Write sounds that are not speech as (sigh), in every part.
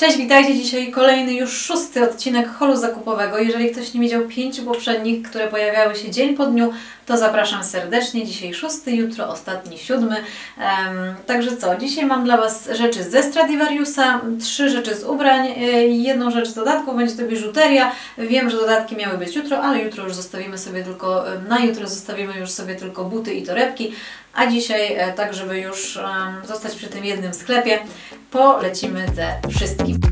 Cześć, witajcie dzisiaj kolejny już szósty odcinek holu zakupowego. Jeżeli ktoś nie widział pięciu poprzednich, które pojawiały się dzień po dniu, to zapraszam serdecznie. Dzisiaj szósty, jutro ostatni, siódmy. Um, także co, dzisiaj mam dla Was rzeczy ze Stradivariusa, trzy rzeczy z ubrań, y, jedną rzecz z dodatku, będzie to biżuteria. Wiem, że dodatki miały być jutro, ale jutro już zostawimy sobie tylko, na jutro zostawimy już sobie tylko buty i torebki. A dzisiaj, e, tak żeby już zostać przy tym jednym sklepie, polecimy ze wszystkim.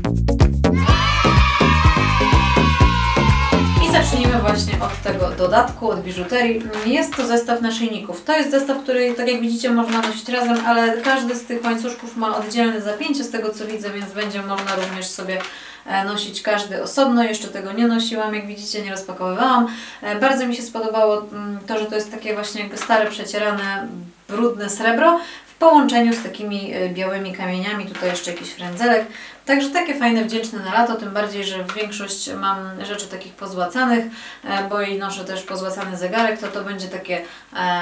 Właśnie od tego dodatku, od biżuterii. Jest to zestaw naszyjników. To jest zestaw, który, tak jak widzicie, można nosić razem, ale każdy z tych łańcuszków ma oddzielne zapięcie, z tego co widzę, więc będzie można również sobie e, nosić każdy osobno. Jeszcze tego nie nosiłam, jak widzicie, nie rozpakowywałam. E, bardzo mi się spodobało mm, to, że to jest takie właśnie jakby stare, przecierane, brudne srebro w połączeniu z takimi e, białymi kamieniami. Tutaj jeszcze jakiś frędzelek. Także takie fajne, wdzięczne na lato, tym bardziej, że większość mam rzeczy takich pozłacanych, e, bo i noszę też pozłacany zegarek, to to będzie takie e,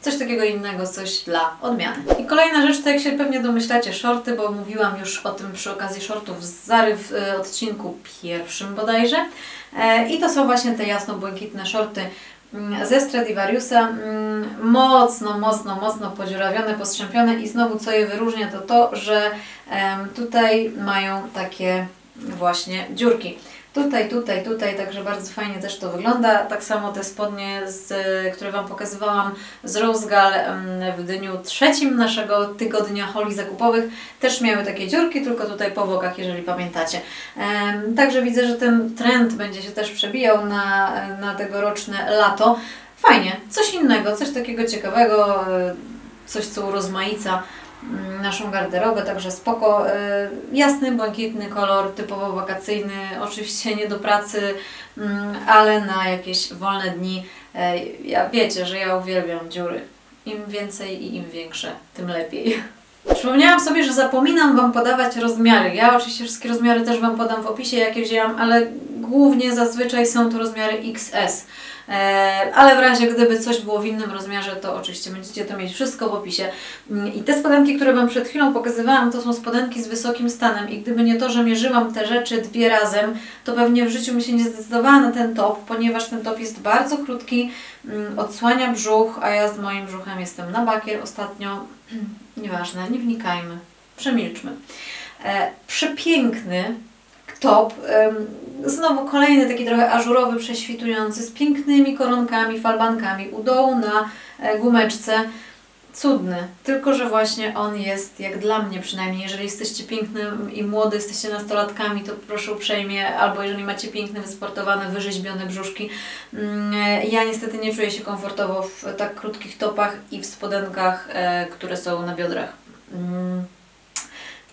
coś takiego innego, coś dla odmiany. I kolejna rzecz, to jak się pewnie domyślacie, shorty, bo mówiłam już o tym przy okazji shortów z Zary w e, odcinku pierwszym bodajże. I to są właśnie te jasno-błękitne shorty ze Stradivariusa mm, mocno, mocno, mocno podziurawione, postrzępione i znowu co je wyróżnia to to, że tutaj mają takie właśnie dziurki. Tutaj, tutaj, tutaj, także bardzo fajnie też to wygląda. Tak samo te spodnie, z, które Wam pokazywałam z Rosegal w dniu trzecim naszego tygodnia holi zakupowych, też miały takie dziurki, tylko tutaj po bokach, jeżeli pamiętacie. Także widzę, że ten trend będzie się też przebijał na, na tegoroczne lato. Fajnie, coś innego, coś takiego ciekawego, e, coś co urozmaica naszą garderobę, także spoko. Y, jasny, błękitny kolor, typowo wakacyjny, oczywiście nie do pracy, mm, ale na jakieś wolne dni. E, ja wiecie, że ja uwielbiam dziury. Im więcej i im większe, tym lepiej. (laughs) Przypomniałam sobie, że zapominam Wam podawać rozmiary. Ja oczywiście wszystkie rozmiary też Wam podam w opisie, jakie wzięłam, ale głównie zazwyczaj są to rozmiary XS. E, ale w razie gdyby coś było w innym rozmiarze, to oczywiście będziecie to mieć wszystko w opisie. Mm, I te spodenki, które Wam przed chwilą pokazywałam, to są spodenki z wysokim stanem i gdyby nie to, że mierzyłam te rzeczy dwie razem, to pewnie w życiu bym się nie zdecydowała na ten top, ponieważ ten top jest bardzo krótki, mm, odsłania brzuch, a ja z moim brzuchem jestem na bakier ostatnio. (clears throat) Nieważne, nie wnikajmy, przemilczmy. E, przepiękny, top. Znowu kolejny taki trochę ażurowy, prześwitujący, z pięknymi koronkami, falbankami u dołu na e, gumeczce. Cudny, tylko że właśnie on jest, jak dla mnie przynajmniej, jeżeli jesteście piękny i młody, jesteście nastolatkami, to proszę uprzejmie, albo jeżeli macie piękne, wysportowane, wyrzeźbione brzuszki. Mm, e, ja niestety nie czuję się komfortowo w tak krótkich topach i w spodenkach, e, które są na biodrach.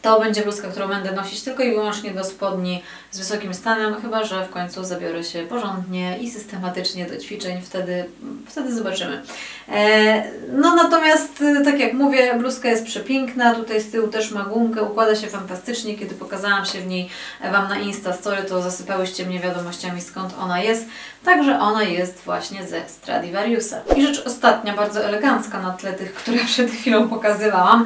To będzie bluzka, którą będę nosić tylko i wyłącznie do spodni z wysokim stanem, chyba że w końcu zabiorę się porządnie i systematycznie do ćwiczeń, wtedy, wtedy zobaczymy. E, no natomiast, e, tak jak mówię, bluzka jest przepiękna, tutaj z tyłu też ma gumkę, układa się fantastycznie, kiedy pokazałam się w niej Wam na Insta Story, to zasypałyście mnie wiadomościami skąd ona jest, także ona jest właśnie ze Stradivariusa. I rzecz ostatnia, bardzo elegancka na tle tych, które (laughs) przed chwilą pokazywałam,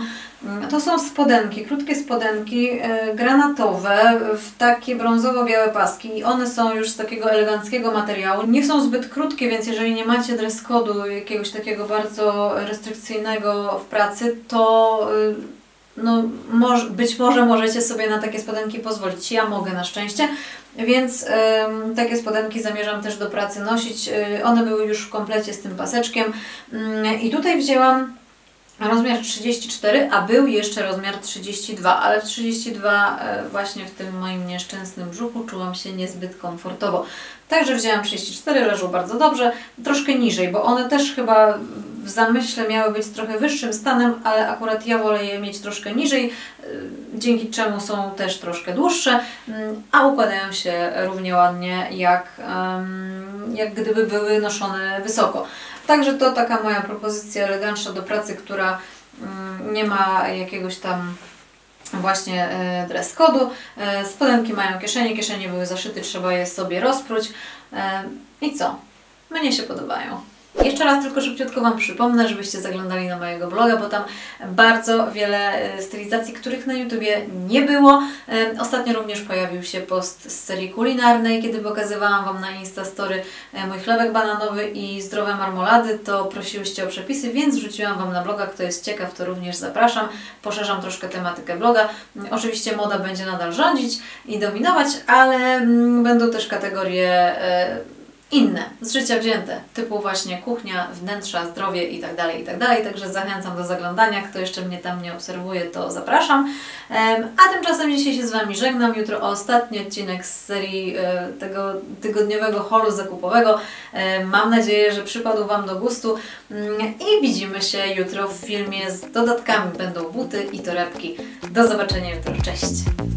to są spodenki, krótkie spodenki e, granatowe w takie brązowo-białe paski i one są już z takiego eleganckiego materiału. Nie są zbyt krótkie, więc jeżeli nie macie dress kodu jakiegoś takiego bardzo restrykcyjnego w pracy, to e, no, być może możecie sobie na takie spodenki pozwolić. Ja mogę na szczęście, więc takie spodenki zamierzam też do pracy nosić. E, one były już w komplecie z tym paseczkiem mm, i tutaj wzięłam rozmiar 34, a był jeszcze rozmiar 32, ale w 32 e, właśnie w tym moim nieszczęsnym brzuchu czułam się niezbyt komfortowo. Także wzięłam 34, leżą bardzo dobrze, troszkę niżej, bo one też chyba w zamyśle miały być trochę wyższym stanem, ale akurat ja wolę je mieć troszkę niżej, e, dzięki czemu są też troszkę dłuższe, mm, a układają się równie ładnie jak, jak gdyby były noszone wysoko. Także to taka moja propozycja elegancka do pracy, która mm, nie ma jakiegoś tam właśnie e, dress kodu. E, spodenki mają kieszenie, kieszenie były zaszyte, trzeba je sobie rozpróć. I co? Mnie się podobają. Jeszcze raz tylko szybciutko Wam przypomnę, żebyście zaglądali na mojego bloga, bo tam bardzo wiele e, stylizacji, których na YouTubie nie było. E, Ostatnio również pojawił się post z serii kulinarnej, kiedy pokazywałam Wam na Instastory e, mój chlebek bananowy i zdrowe marmolady, to prosiłyście o przepisy, więc wrzuciłam Wam na bloga. Kto jest ciekaw, to również zapraszam. Poszerzam troszkę tematykę bloga. Mm, Oczywiście moda będzie nadal rządzić i dominować, ale mm, będą też kategorie inne, z życia wzięte, typu właśnie kuchnia, wnętrza, zdrowie i tak dalej, i tak. Także zachęcam do zaglądania. Kto jeszcze mnie tam nie obserwuje, to zapraszam. A tymczasem dzisiaj się z Wami żegnam. Jutro ostatni odcinek z serii e, tego tygodniowego holu zakupowego. E, Mam nadzieję, że przypadł Wam do gustu Mm, i widzimy się jutro w filmie z dodatkami. Będą buty i torebki. Do zobaczenia jutro. Cześć!